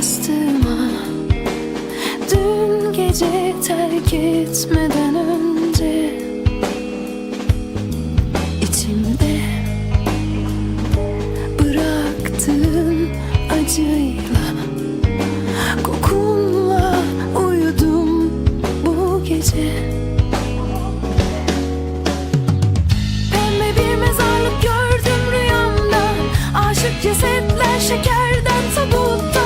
yastığıma Dün gece terk etmeden önce içimde bıraktığın acıyla Kokunla uyudum bu gece. Cesetler şekerden tabutta.